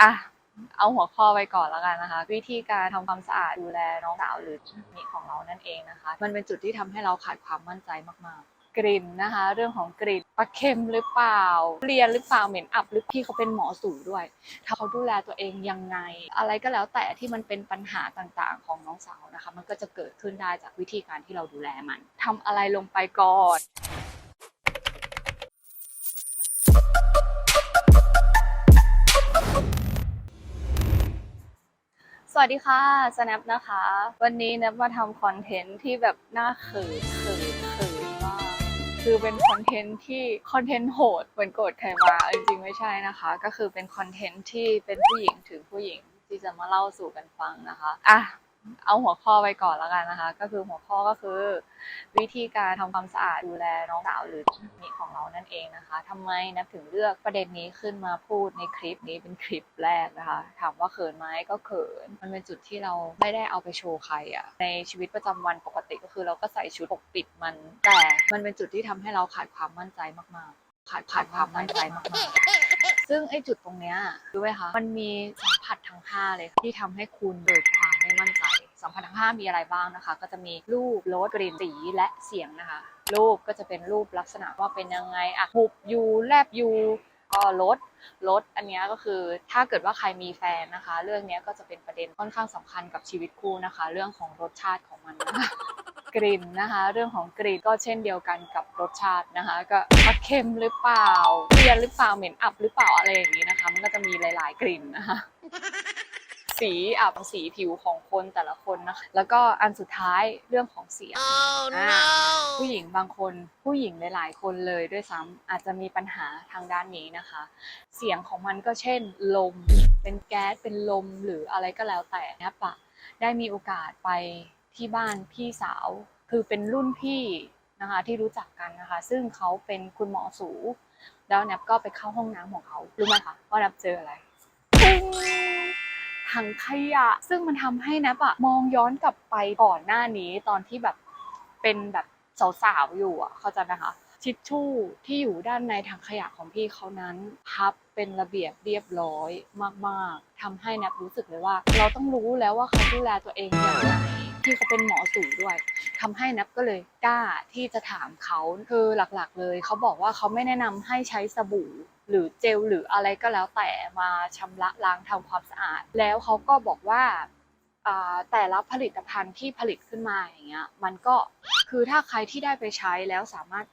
อะเอาหัวข้อไปก่อนแล้วกันนะคะ วิธีการทำความสะอาดดูแลน้องสาวหรือมิของเรานั่นเองนะคะ มันเป็นจุดที่ทำให้เราขาดความมั่นใจมากๆ กลิ่นนะคะ เรื่องของกลิ่นปลาเค็มหรือเปล่าเรียนหรือเปล่าเหม็นอับหรือพี่เขาเป็นหมอสูด้วยถ้าเขาดูแลตัวเองยังไง อะไรก็แล้วแต่ที่มันเป็นปัญหาต่างๆ ของน้องสาวนะคะ มันก็จะเกิดขึ้นได้จากวิธีการที่เราดูแลมันทำอะไรลงไปก่อน วัสดีค่ะ Snap นะคะ วันนี้แนบมาทำคอนเทนต์ที่แบบน่าเขินเขินเขินมากคือเป็นคอนเทนต์ที่คอนเทนต์โหดเหมือนโกรธใครมาจริงๆไม่ใช่นะคะ ก็คือเป็นคอนเทนต์ที่เป็นผู้หญิงถึงผู้หญิงที่จะมาเล่าสู่กันฟังนะคะ อะ เอาหัวข้อไปก่อนแล้วกันนะคะ ก็คือหัวข้อก็คือ วิธีการทำความสะอาดดูแลน้องสาวหรือมิของเรานั่นเองนะคะทำไมนับถึงเลือกประเด็นนี้ขึ้นมาพูดในคลิปนี้เป็นคลิปแรกนะคะ ถามว่าเขินไหมก็เขิน มันเป็นจุดที่เราไม่ได้เอาไปโชว์ใครอะในชีวิตประจำวันปกติก็คือเราก็ใส่ชุดปกปิดมัน แต่มันเป็นจุดที่ทำให้เราขาดความมั่นใจมากๆ ขาดขาดความมั่นใจมากๆซึ่งไอ้จุดตรงเนี้ยรู้ไหมคะมันมีสัมผัสทั้งห้าเลยที่ทำให้คุณเกิดความ ไม่มั่นใจสัมผัสทั้งห้ามีอะไรบ้างนะคะ ก็จะมีรูปรสกลิ่นสีและเสียงนะคะ รูปก็จะเป็นรูปลักษณะว่าเป็นยังไงอะหุบยูแลบยูก็รสรสอันนี้ก็คือถ้าเกิดว่าใครมีแฟนนะคะ เรื่องนี้ก็จะเป็นประเด็นค่อนข้างสำคัญกับชีวิตคู่นะคะ เรื่องของรสชาติของมันนะคะกลิ่นนะคะ เรื่องของกลิ่นก็เช่นเดียวกันกับรสชาตินะคะ ก็เค็มหรือเปล่าเลียนหรือเปล่าเหม็นอับหรือเปล่าอะไรอย่างนี้นะคะ มันก็จะมีหลาย ๆ กลิ่นนะคะ สีอับสีผิวของคนแต่ละคนนะคะ แล้วก็อันสุดท้ายเรื่องของเสียงอ่าผู้หญิงบางคนผู้หญิงหลาย ๆ คนเลยด้วยซ้ำอาจจะมีปัญหาทางด้านนี้นะคะ เสียงของมันก็เช่น ลม เป็นแก๊สเป็นลมหรืออะไรก็แล้วแต่นะปะได้มีโอกาสไปที่บ้านพี่สาว คือเป็นรุ่นพี่นะคะที่รู้จักกันนะคะ ซึ่งเขาเป็นคุณหมอสูแล้วแนบก็ไปเข้าห้องน้ำของเขารู้ไหมคะว่าแนบเจออะไรปุ้ง ถังขยะ ซึ่งมันทำให้แนบอะมองย้อนกลับไปก่อนหน้านี้ตอนที่แบบเป็นแบบสาวๆอยู่อะเข้าใจไหมคะทิชชู่ที่อยู่ด้านในถังขยะของพี่เขานั้นพับเป็นระเบียบเรียบร้อยมากๆทำให้แนบรู้สึกเลยว่า เราต้องรู้แล้วว่าเขาดูแลตัวเองอย่างไรที่เขาเป็นหมอสูด้วย ทำให้นับก็เลยกล้าที่จะถามเขาคือหลักๆ เลยเขาบอกว่าเขาไม่แนะนำให้ใช้สบู่หรือเจลหรืออะไรก็แล้วแต่มาชำระล้างทำความสะอาด แล้วเขาก็บอกว่าแต่ละผลิตภัณฑ์ที่ผลิตขึ้นมาอย่างเงี้ยมันก็คือถ้าใครที่ได้ไปใช้แล้วสามารถ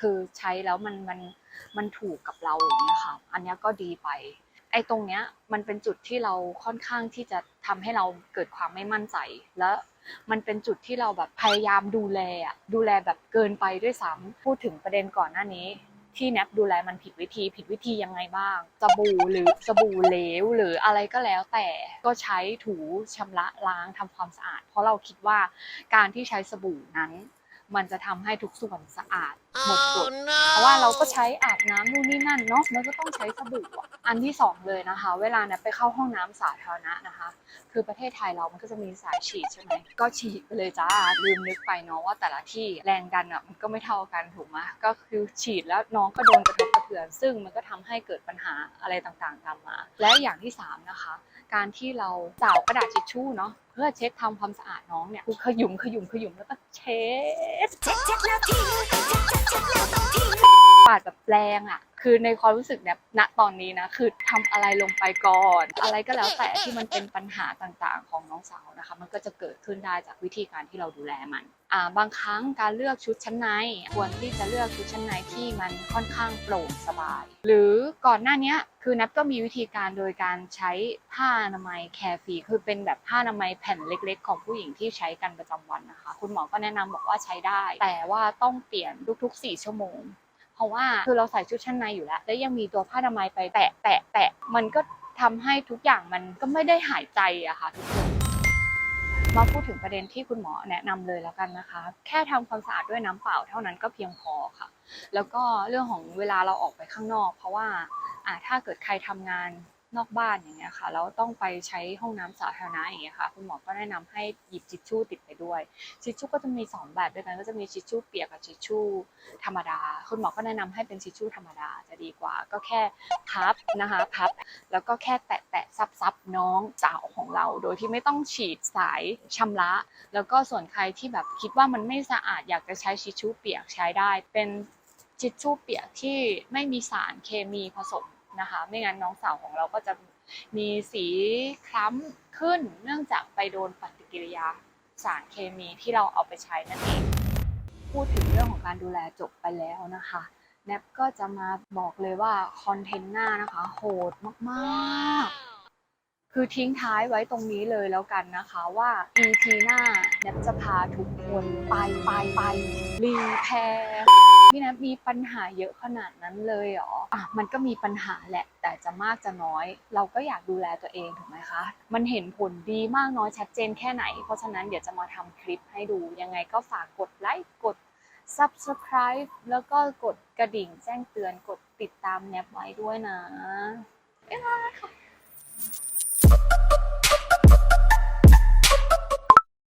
คือใช้แล้วมันมันมันถูกกับเราอย่างเงี้ยค่ะ อันนี้ก็ดีไป ไอ้ตรงเนี้ยมันเป็นจุดที่เราค่อนข้างที่จะทำให้เราเกิดความไม่มั่นใจ แล้วมันเป็นจุดที่เราแบบพยายามดูแลอะดูแลแบบเกินไปด้วยซ้ำพูดถึงประเด็นก่อนหน้านี้ ที่แนบดูแลมันผิดวิธี ผิดวิธียังไงบ้างสบู่หรือสบู่เหลว หรืออะไรก็แล้วแต่ก็ใช้ถูชำระล้างทำความสะอาด เพราะเราคิดว่าการที่ใช้สบู่นั้น มันจะทำให้ทุกส่วนสะอาดหมดจดเพราะว่าเราก็ใช้อาบน้ำนู่นนี่นั่นเนาะมันก็ต้องใช้สบู่อะอันที่สองเลยนะคะ เวลาเนี่ยไปเข้าห้องน้ำสาธารณะนะคะ คือประเทศไทยเรามันก็จะมีสายฉีดใช่ไหมก็ฉีดไปเลยจ้าลืมนึกไปเนาะว่าแต่ละที่แรงดันอะมันก็ไม่เท่ากันถูกไหมก็คือฉีดแล้วน้องก็โดนกระทบกระเทือน ซึ่งมันก็ทำให้เกิดปัญหาอะไรต่างๆตามมา และอย่างที่สามนะคะ การที่เราเจ่ากระดาษทิชชู่เนาะเพื่อเช็ดทำความสะอาดน้องเนี่ยคือขยุมขยุมขยุมแล้วก็เช็ดปาดแบบแรงอะ คือในความรู้สึกเนี่ยณตอนนี้นะคือทำอะไรลงไปก่อน อะไรก็แล้วแต่ที่มันเป็นปัญหาต่างๆ ของน้องสาวนะคะ มันก็จะเกิดขึ้นได้จากวิธีการที่เราดูแลมันอ่าบางครั้งการเลือกชุดชั้นในควรที่จะเลือกชุดชั้นในที่มันค่อนข้างโปร่งสบาย หรือก่อนหน้านี้คือนับก็มีวิธีการโดยการใช้ผ้าอนามัยแคร์ฟรีคือเป็นแบบผ้าอนามัยแผ่นเล็ก ๆ ของผู้หญิงที่ใช้กันประจำวันนะคะ คุณหมอก็แนะนำบอกว่าใช้ได้ แต่ว่าต้องเปลี่ยนทุกๆ 4 ชั่วโมง ราะว่าคือเราใส่ชุดชั้นในอยู่แล้ว แล้วยังมีตัวผ้าอนามัยไปแตะแตะแตะมันก็ทำให้ทุกอย่างมันก็ไม่ได้หายใจอะค่ะทุกคนมาพูดถึงประเด็นที่คุณหมอแนะนำเลยแล้วกันนะคะ แค่ทำความสะอาดด้วยน้ำเปล่าเท่านั้นก็เพียงพอค่ะ แล้วก็เรื่องของเวลาเราออกไปข้างนอก เพราะว่าอ่าถ้าเกิดใครทำงาน นอกบ้านอย่างเงี้ยค่ะแล้วต้องไปใช้ห้องน้ำสาธารณะอย่างเงี้ยค่ะคุณหมอก็แนะนำให้หยิบทิชชู่ติดไปด้วยทิชชู่ก็จะมีสองแบบด้วยกันก็จะมีทิชชู่เปียกกับทิชชู่ธรรมดา คุณหมอก็แนะนำให้เป็นทิชชู่ธรรมดาจะดีกว่า ก็แค่พับนะคะพับ แล้วก็แค่แตะแตะซับซับน้องสาวของเรา โดยที่ไม่ต้องฉีดสายชำระ แล้วก็ส่วนใครที่แบบคิดว่ามันไม่สะอาดอยากจะใช้ทิชชู่เปียกใช้ได้ เป็นทิชชู่เปียกที่ไม่มีสารเคมีผสม นะคะ ไม่งั้นน้องสาวของเราก็จะมีสีคล้ำขึ้น เนื่องจากไปโดนปฏิกิริยาสารเคมีที่เราเอาไปใช้นั่นเอง พูดถึงเรื่องของการดูแลจบไปแล้วนะคะแนบก็จะมาบอกเลยว่าคอนเทนต์หน้านะคะโหดมากๆ คือทิ้งท้ายไว้ตรงนี้เลยแล้วกันนะคะว่า EP หน้าแนบจะพาทุกคนไปไปไปรีแพร์ พี่แนบมีปัญหาเยอะขนาดนั้นเลยเหรออะมันก็มีปัญหาแหละ แต่จะมากจะน้อย เราก็อยากดูแลตัวเองถูกไหมคะ มันเห็นผลดีมากน้อยชัดเจนแค่ไหน เพราะฉะนั้นเดี๋ยวจะมาทำคลิปให้ดู ยังไงก็ฝากกดไลค์ กด subscribe แล้วก็กดกระดิ่งแจ้งเตือน กดติดตามแนบไว้ด้วยนะบ๊ายบายค่ะ